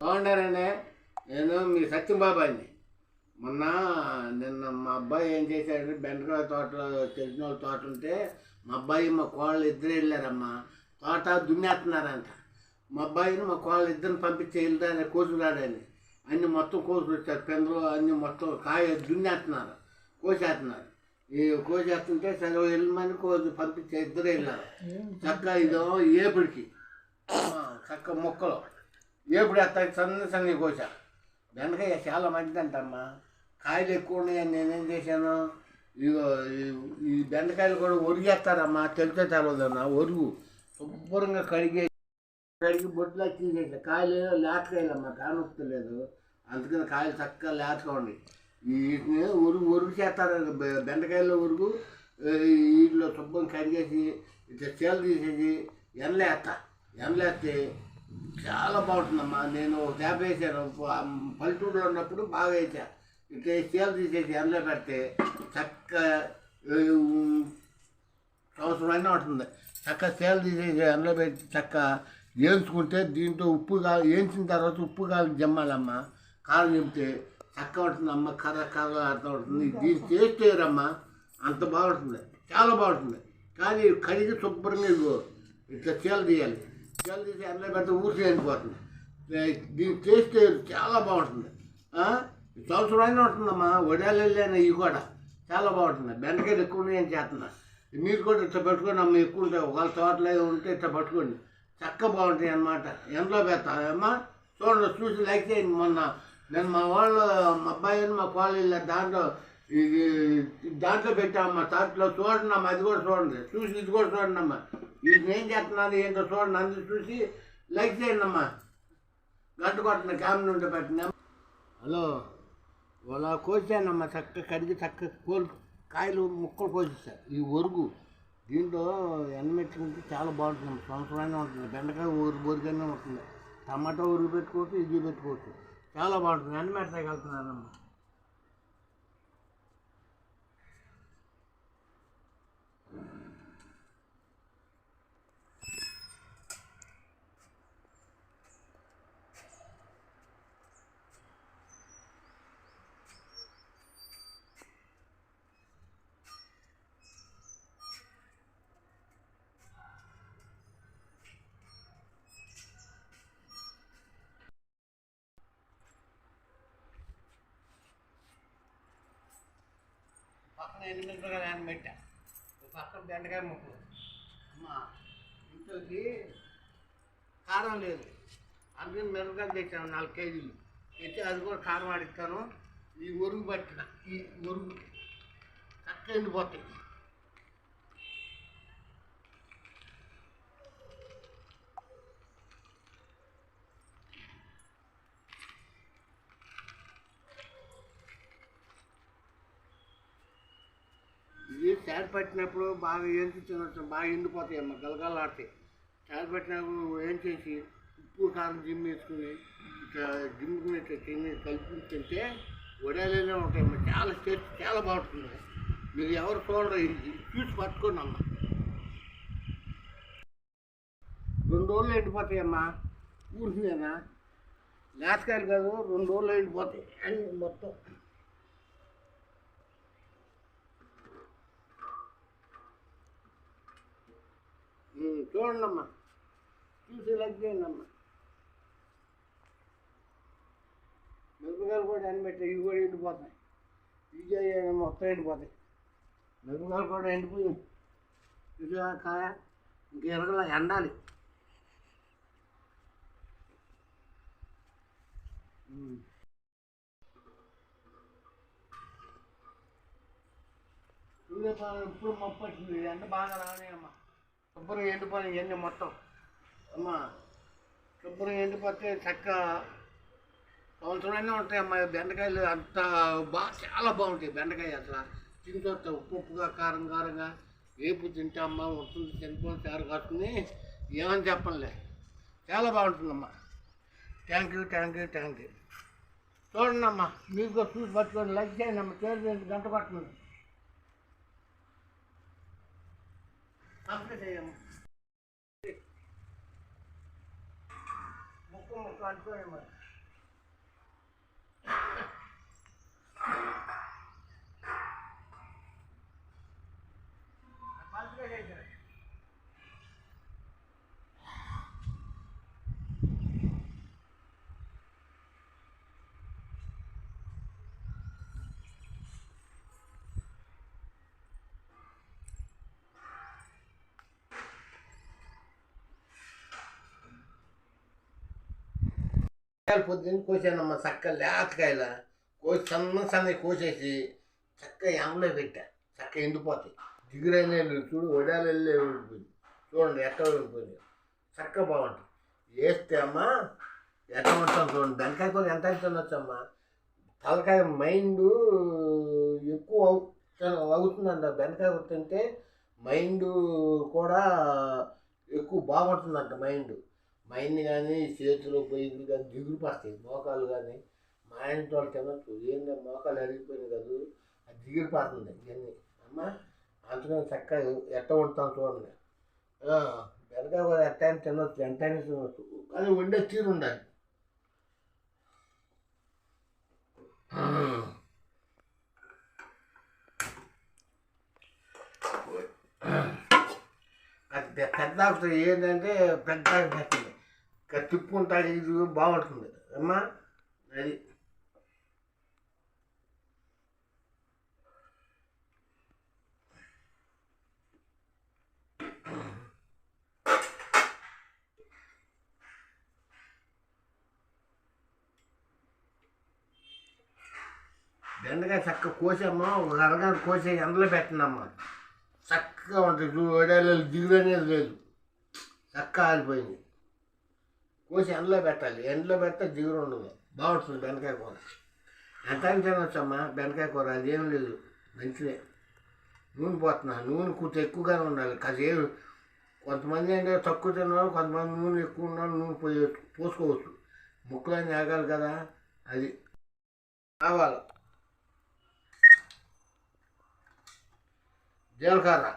బాగుండారండి నేను మీ సత్యంబాబాయిని మొన్న నిన్న మా అబ్బాయి ఏం చేశాడు బెండకాయ తోటలో తెలిసిన వాళ్ళ తోట ఉంటే మా అబ్బాయి మా కోళ్ళు ఇద్దరు వెళ్ళారమ్మా. తోట దున్నేస్తున్నారంట. మా అబ్బాయిని మా కోళ్ళు ఇద్దరిని పంపించి వెళ్తాను కోసుకురాడని అన్ని మొత్తం కోసుకొచ్చారు పెందలు అన్ని మొత్తం కాయ దున్నేస్తున్నారు కోసేస్తున్నారు. ఈ కోసేస్తుంటే సరే వెళ్ళమని కోసి పంపించే ఇద్దరు వెళ్ళారు. చక్క ఇదో ఏపుడికి. చక్క మొక్కలు. ఏపుడు ఎత్తాకి సన్న సన్న కోసా. బెండకాయ చాలా మంచిదంటమ్మా. కాయలు ఎక్కువ ఉన్నాయని నేనేం చేశాను? ఇగో ఈ- బెండకాయలు కూడా ఒరిగేస్తారమ్మా తెలితే తర్వాత ఒరుగు. శుభ్రంగా కడిగే కడిగి బొట్లు తీసేసా. కాయలు లేతకాయలమ్మా కానొస్తలేదు అందుకని కాయలు చక్కగా లేతగా ఉన్నాయి. వీటిని ఉరుగు ఉరుగు చేస్తారు బె- బెండకాయల్లో ఉరుగు వీటిలో శుభ్రం కడిగేసి ఇట్లా చీల తీసేసి ఎండలేస్తా ఎండలేస్తే చాలా బాగుంటుందమ్మా. నేను ఒక వేసాను పల్లెటూరులో ఉన్నప్పుడు బాగా వేసా ఇట్లా చేలు తీసేసి ఎండలో పెడితే చక్క ఏ, సంవత్సరం ఉంటుంది చక్క చేలు తీసేసి ఎండలో పెట్టి చక్క వేయించుకుంటే దీంట్లో ఉప్పు కాలు వేయించిన తర్వాత ఉప్పు కాలు జమ్మాలమ్మా. కాలు నింపితే చక్క ఉంటుంది అమ్మ కర్ర కర్ర అర్థం ఉంటుంది దీని టేస్ట్ వేరమ్మా అంత బాగుంటుంది. చాలా బాగుంటుంది. కానీ కడిగి శుభ్రంగా లేదు ఇట్లా చీల తీయాలి. చీల తీసి ఎండలో పెడితే ఊరికి వెళ్ళిపోతుంది. దీని టేస్ట్ చాలా బాగుంటుంది. ఆ? ఉంటుందమ్మా. వడియాలు వెళ్ళాను ఇవి కూడా. చాలా బాగుంటుంది. బెండకాయలు ఎక్కువ నేను చేస్తున్నా. మీరు కూడా ఇట్లా పెట్టుకోండి అమ్మ ఎక్కువ ఉంటాయి. ఒకవేళ తోటలో ఉంటే ఇట్లా పట్టుకోండి. చక్క బాగుంటాయి అన్నమాట. ఎండలో పెడతామమ్మా చూడండి చూసి లైక్ చేయండి. మొన్న నేను మా వాళ్ళు మా అబ్బాయి మా కోళ్ళు దాంట్లో ఇది దాంట్లో పెట్టామమ్మా తోటలో. చూడండి అమ్మ అది కూడా చూడండి. చూసి ఇది కూడా చూడండి అమ్మా. వీటిని ఏం చేస్తున్నాను ఏంటో చూడండి. అందరూ చూసి లైక్ చేయండి అమ్మా గంట కొట్టిన క్యామ్ నుండి పెట్టిన హలో అలా కోసానమ్మా చక్క కడిగి చక్క కోల్ కాయలు ముక్కలు కోసేసారు ఈ ఒరుగు దీంట్లో ఎండమెట్టుకుంటే చాలా బాగుంటుంది సంవత్సరమైనా ఉంటుంది. బెండకాయ ఊరు బొరిగానే ఉంటుంది. టమాటా ఊరు పెట్టుకోవచ్చు ఇది పెట్టుకోవచ్చు. చాలా బాగుంటుంది. ఎండమెట్టగలుగుతున్నానమ్మా పక్కన ఎనిమిదిగా నేను పెట్టా? పక్కన బెండకాయ ముక్కలు. అమ్మా ఇంట్లోకి కారం లేదు. అందుకని మిరపకాయలు తెచ్చాను నాలుగు కేజీలు. తెచ్చి అది కూడా కారం ఆడిస్తాను. ఈ ఒరుగు పట్టిన ఈ ఒరుగు చక్క ఎండిపోతాయి. ఇది పట్టినప్పుడు బాగా ఏంచి బాగా ఎండిపోతాయి అమ్మ గలగలాడతాయి. చాట పట్టినప్పుడు ఏం చేసి ఉప్పు కారం జిమ్ వేసుకుని ఇట్లా జిమ్ముకుని ఇట్లా తిని కలిపి తింటే వడియాలనే ఉంటాయి అమ్మ. చాలా టేస్ట్ చాలా బాగుంటుంది. మీరు ఎవరు చూడరు చూసి పట్టుకోండి అమ్మ. రెండు రోజులు ఎండిపోతాయి అమ్మా. ఊరికినేనా? లేతకాయలు కాదు రెండు రోజులు ఎండిపోతాయి. అని మొత్తం. చూడండమ్మా. చూసి లగ్గేయండమ్మా మిరపకాయలు కూడా ఎండబెట్టాయి ఇవి కూడా ఎండిపోతాయి ఇవి మొత్తం ఎండిపోతాయి. మిరపకాయలు కూడా ఎండిపోయినాయి ఇది కాయ ఇంక ఎరగల ఎండాలి. ఇప్పుడు మొప్పట్టింది ఎండ బాగా రానే అమ్మా. శుభ్రం ఎండిపోయి ఇవన్నీ మొత్తం. అమ్మా శుభ్రం ఎండిపోతే చక్క సంవత్సరమైనా ఉంటాయి అమ్మా బెండకాయలు అంత బాగా చాలా బాగుంటాయి బెండకాయ అసలు. తిని ఉప్పు ఉప్పుగా కారం కారంగా. వేపు తింటే అమ్మ వస్తుంది చనిపోయి చారు కాస్తుంది. ఏమని చెప్పంలే చాలా బాగుంటుందమ్మా. Thank you thank you thank you చూడండి అమ్మా మీకు కూడా చూసి పట్టుకొని లైక్ చేయండి అమ్మ. చేరు గంట పట్టుకుంది చేయము. ముక్కు ముక్క ముక్క మరి పలుచగా చేశారు కాయలు పొద్దున్న కోసానమ్మ చక్క లేతకాయల. కోసి సన్న సన్న కోసేసి చక్క ఎండలో పెట్టా. చక్క ఎండిపోతాయి. దిగురైన చూడు వడాలు వెళ్ళే ఉండిపోయింది. చూడండి ఎక్కడ ఊడిపోయింది చక్క బాగుంటుంది. వేస్తే అమ్మా ఎట్లా ఉంటాం చూడండి. బెండకాయ కూర ఎంత తినొచ్చమ్మా. తలకాయ మైండ్ ఎక్కువ అవుతుందంట. బెండకాయ కూర తింటే మైండ్ కూడా ఎక్కువ బాగుంటుందంట మైండ్. మైండ్ కానీ చేతులు పొయ్యిలు కానీ దిగులు పడతాయి. మోకాలు కానీ మా ఇంటి వాళ్ళు తినచ్చు ఏంటంటే మోకాలు అరిగిపోయినాయి కదా? అది దిగులు పడుతుంది ఇవన్నీ. అమ్మ అందుకని చక్కగా ఎట్ట ఉంటాం చూడండి. బెరగా కూడా ఎట్ట అయినా తినొచ్చు ఎంత అయినా తినొచ్చు. కానీ వండే తీరు ఉండాలి. అది పెద్ద ఏంటంటే పెద్ద పెట్టింది తిప్పుకుంటా ఇది బాగుంటుంది. అమ్మా అది. బెండకాయ చక్కగా కోసామా? ఒక అరగంట కోసే ఎండలో పెట్టినమ్మా చక్కగా ఉంటుంది. చూడు వడేళ్ళు దిగులు అనేది లేదు. చక్క ఆగిపోయింది కోసి ఎండలో పెట్టాలి. ఎండలో పెడితే దిగులు ఉండదు. బాగుంటుంది బెండకాయ కూర. ఎంత తినొచ్చమ్మా బెండకాయ కూర. అదేం లేదు. మంచిదే. నూనె పోతున్నా. నూనె కొంచెం ఎక్కువగానే ఉండాలి. కాసేపు కొంతమంది ఏంటంటే తక్కువ తిన్నారు కొంతమంది నూనె ఎక్కువ ఉన్నారు నూనె పోయి పోసుకోవచ్చు. ముక్కలని ఆగాలి కదా అది. కావాలి జీలకర్ర.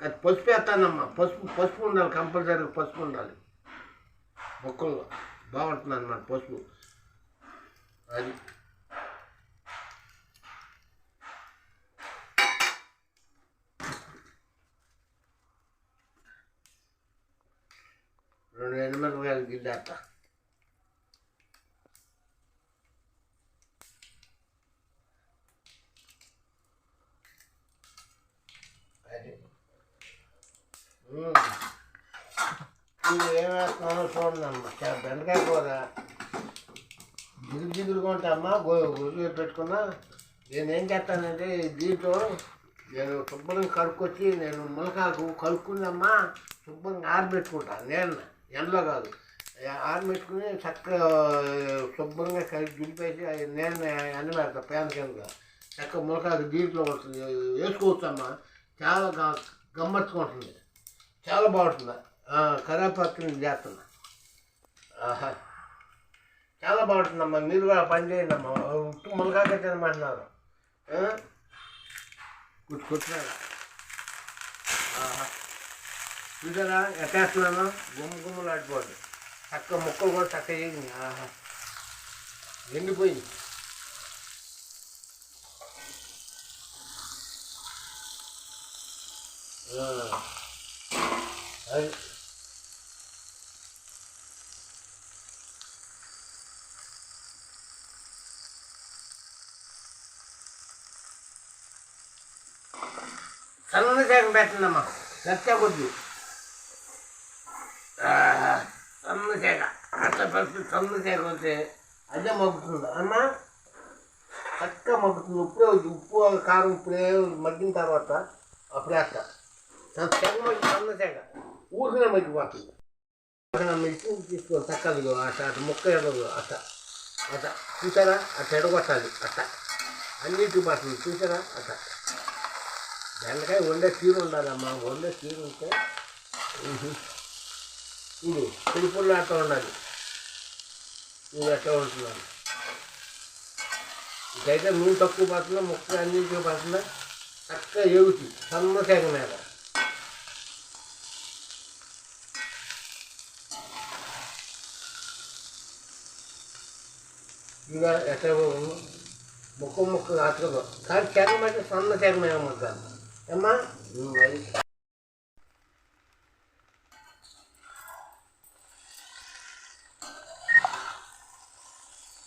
అది పసుపు వేస్తానమ్మా పసుపు పసుపు ఉండాలి కంపల్సరీగా పసుపు ఉండాలి. మొక్కల్లో. బాగుంటుంది అన్నమాట పసుపు. అది. రెండు ఎనిమిరపకాయలు గిల్లేస్తా అది మ్మ్. ఇది ఏమేస్తున్నానో చూడండి అమ్మ బెండకాయ కూర. జిగురు జిగురుగా ఉంటాయమ్మా గో గురుగు పెట్టుకున్నా. నేను ఏం చేస్తానంటే దీంట్లో నేను శుభ్రంగా కడుక్కొచ్చి నేను మునకాకు కలుపుకుందమ్మా. శుభ్రంగా ఆరబెట్టుకుంటాను నేను ఎండలో కాదు. ఆరబెట్టుకుని చక్కగా శుభ్రంగా కలిపి దులిపేసి నేను ఎండ పెడతా పేద కింద. చక్కగా మునకాకు దీంట్లో వస్తుంది వేసుకోవచ్చమ్మా. చాలా గ- చాలా బాగుంటుంది. కరేపాకుని చేస్తున్నా. ఆహా. చాలా బాగుంటుందమ్మా. మీరు కూడా పని చేయండి అమ్మా ఉట్టు మునగాక తినమంటున్నారు. కుట్టు కుట్టినారా ఆహా. చూసారా? ఎట్టేస్తున్నాను? గుమ్మ గుమ్మలు ఆడిపోదు చక్క ముక్కలు కూడా చక్క చేయండి ఆహా. ఎండిపోయింది. ఆ. అది సన్న శాఖ పెట్టండమ్మా నచ్చా కొద్ది. సన్న శాఖ. అట్లా ఫస్ట్ సన్న శాఖ వస్తే అదే మగ్గుతుంది అమ్మా చక్కగా మగ్గుతుంది ఉప్పుడే ఉప్పు కారం ఇప్పుడే మగ్గిన తర్వాత అప్పుడే అట్ట. తెగ మగ్గి సన్న శాఖ. ఊరికనే మగ్గిపోతుంది మిక్సీ తీసుకోవాలి తక్కదు అట్ట అట్ట ముక్క ఎడదు అట్ట అట్ట చూసారా అట్ట ఎడగొట్టాలి అట్ట అన్నిటి పడుతుంది చూసారా అట్ట బెండకాయ వండే తీరు ఉండాలమ్మా వండే తీరు ఉంటే ఇది పులుపుల్లో అట్లా ఉండాలి నువ్వు ఎట్లా ఉంటున్నాను ఇదైతే నూనె తక్కువ పడుతుందా మొక్క అన్నింటికి పడుతుందా చక్కగా ఎగుతి సన్న మీద ఇక ఎట్లా ముక్క ముక్క కాచుకోదు కానీ తెగ మీద సన్న తెగ మీద ముక్క అమ్మా ఉమ్, అది.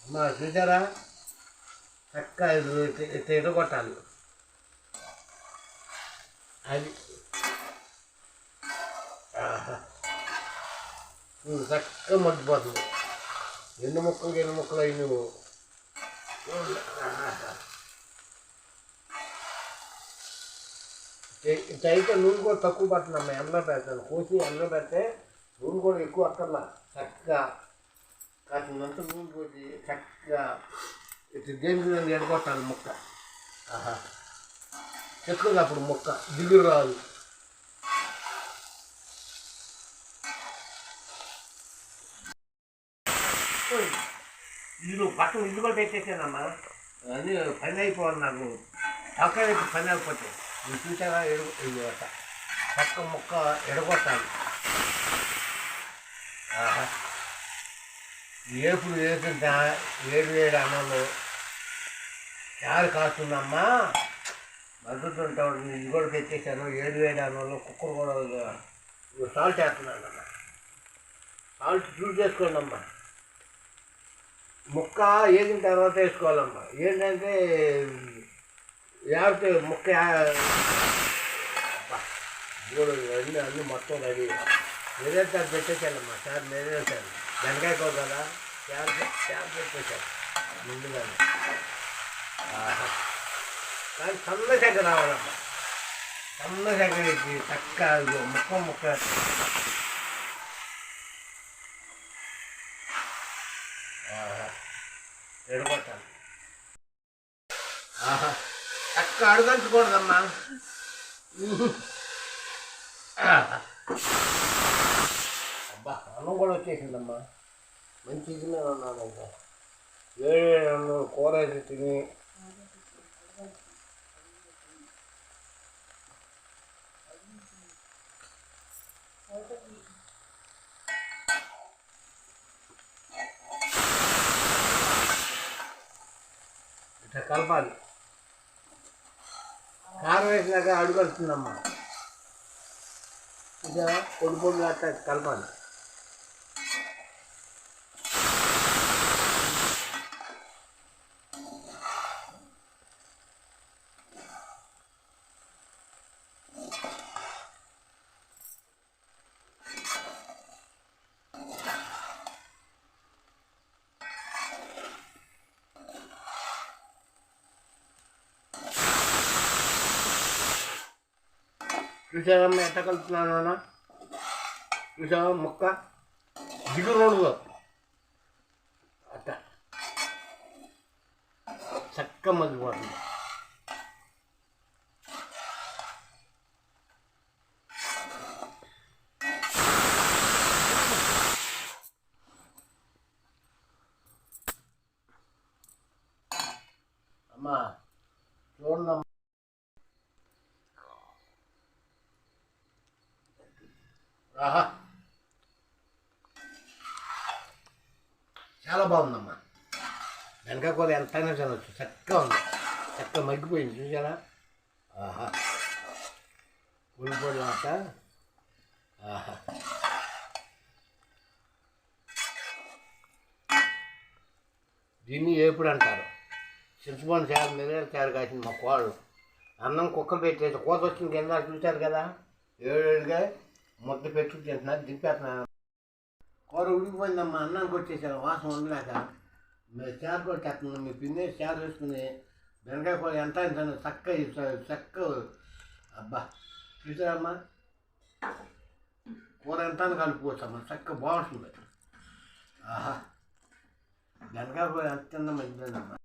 అమ్మా చూసారా చక్కగా ఇది ఇట్ట- ఇట్ట ఎడగొట్టాలి అది ఆహా. ఉమ్, చక్కగా మగ్గిపోతుంది ఎన్ని ముక్కలు ఎన్ని ముక్కలు అయి నువ్వు? అయితే నూనె కూడా తక్కువ పడుతుందమ్మా ఎండ పెడతాను. కోసి ఎండలో పెడితే నూనె కూడా ఎక్కువ అక్కర్లా. చక్కగా కాసినంత నూనె పోసి చక్కగా ఇటు దేని ఎడగొట్టాలి ముక్క. ఆహా. అప్పుడు ముక్క. దిగురు రాదు. ఇల్లు పక్కన ఇల్లు కూడా పెట్టేసానమ్మా అన్నీ పని అయిపోవాలి నాకు. పక్కన పని అయిపోతే నువ్వు చూసారా ఎడు ఇది పక్క ముక్క ఎడగొట్టాలి. ఆహా. ఏపుడు వేసుంటా ఏడు వేడి అన్నంలో చాలా కాస్తుందమ్మా. మద్దతుంటాడు ఇది కూడా తెచ్చేసాను ఏడు వేడి అన్నంలో కుక్కర్ కూడా సాల్ట్ వేస్తున్నాను అమ్మా సాల్ట్ చూస్ చేసుకోండి అమ్మా ముక్క వేసిన తర్వాత వేసుకోవాలమ్మా. ఏంటంటే లేకపోతే ముక్క అబ్బా, అన్నీ అన్నీ మొత్తం రెడీ. మీరే సార్ పెట్టేసానమ్మా సార్ మీరే సార్. బెండకాయ కూర కదా? చారు చారు పెట్టేశారు. ముందుగానే. కానీ సన్న చెక్క రావాలమ్మా. సన్న చెక్క చక్క ముక్క ముక్క. ఆహా. ఎడగొట్టాలి ఆహా. చక్క అడుగంచకూడదమ్మా అబ్బా అన్నం కూడా వచ్చేసిందమ్మా. మంచి ఇది మీద ఉన్నాను ఇంకా వేడి వేడి అన్నం కూర అయితే తిని ఇట్లా కలపాలి. కారం వేసినాక అడుగు వస్తుందమ్మా ఇక పొడి పొడి అట్లా కలపాలి. చూసావమ్మా ఎట్ట కలుపుతున్నాను అన్న చూసావా మొక్క? దిగురు అట్ట. చక్క మగ్గిపోతుంది అమ్మా చూడమ్మా. ఆహా. చాలా బాగుందమ్మా. వెనక కూర ఎంతైనా తినొచ్చు. చక్కగా ఉంది. చక్కగా మగ్గిపోయింది. చూసారా ఆహా. ఉల్లిపొడి ఆట ఆహా. దీన్ని ఏపుడు అంటారు. చింతపండు చారు మీద తయారు కాసింది మా కోళ్ళు. అన్నం కుక్క పెట్టేసి కోత వచ్చింది కింద చూశారు కదా? ఏడుగా ముద్ద పెట్టుకు తింటున్నారు దింపేస్తున్నారు కూర ఉడికిపోయిందమ్మా అన్నానికి వచ్చేసారు వాసన ఉండలేక. మీరు చేర కూడా తెస్తున్నాం మీ పిన్నే చేర వేసుకుని బెండకాయ కూర ఎంత ఎంత చక్క చక్క అబ్బా చూసారమ్మా కూర ఎంత కలుపుకోవచ్చమ్మా చక్క బాగుంటుంది. ఆహా బెండకాయ కూర ఎంత మంచిదమ్మా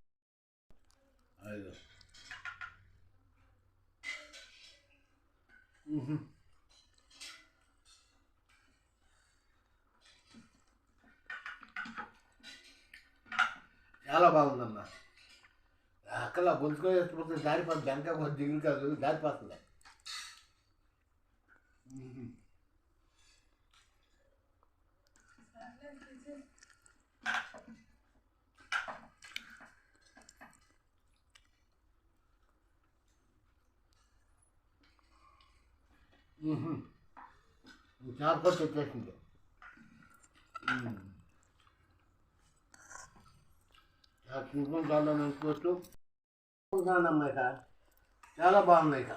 చాలా బాగుందమ్మా దారి అక్కలా వెనక కొంచెం దిగులు కాదు జారిపోతుంది చాపకొచ్చి వచ్చేసింది. సింపుల్ చాలా అనుకోవచ్చు. ఉంటుందమ్మా ఇక చాలా బాగున్నాయి ఇక.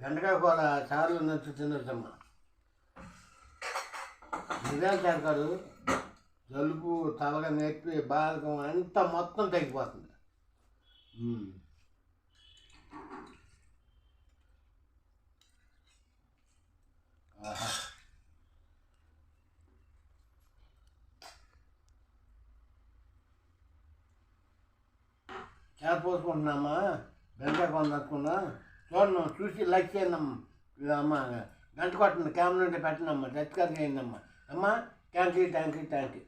బెండకాయ కూర చారులు నచ్చి తినొచ్చమ్మా. నిజాలు చారు జలుబు తలగా నొప్పి బాధకం అంతా మొత్తం తగ్గిపోతుంది. ఆహా. ఎలా పోసుకుంటున్నామా బెండకాయ కొందనుకున్నా చూడను చూసి లైక్ చేయండి అమ్మ. గంట కొట్టండి క్యామ్ నుండి పెట్టండి అమ్మ. టచ్ కట్ చేయండి అమ్మ. అమ్మ thank you thank you thank you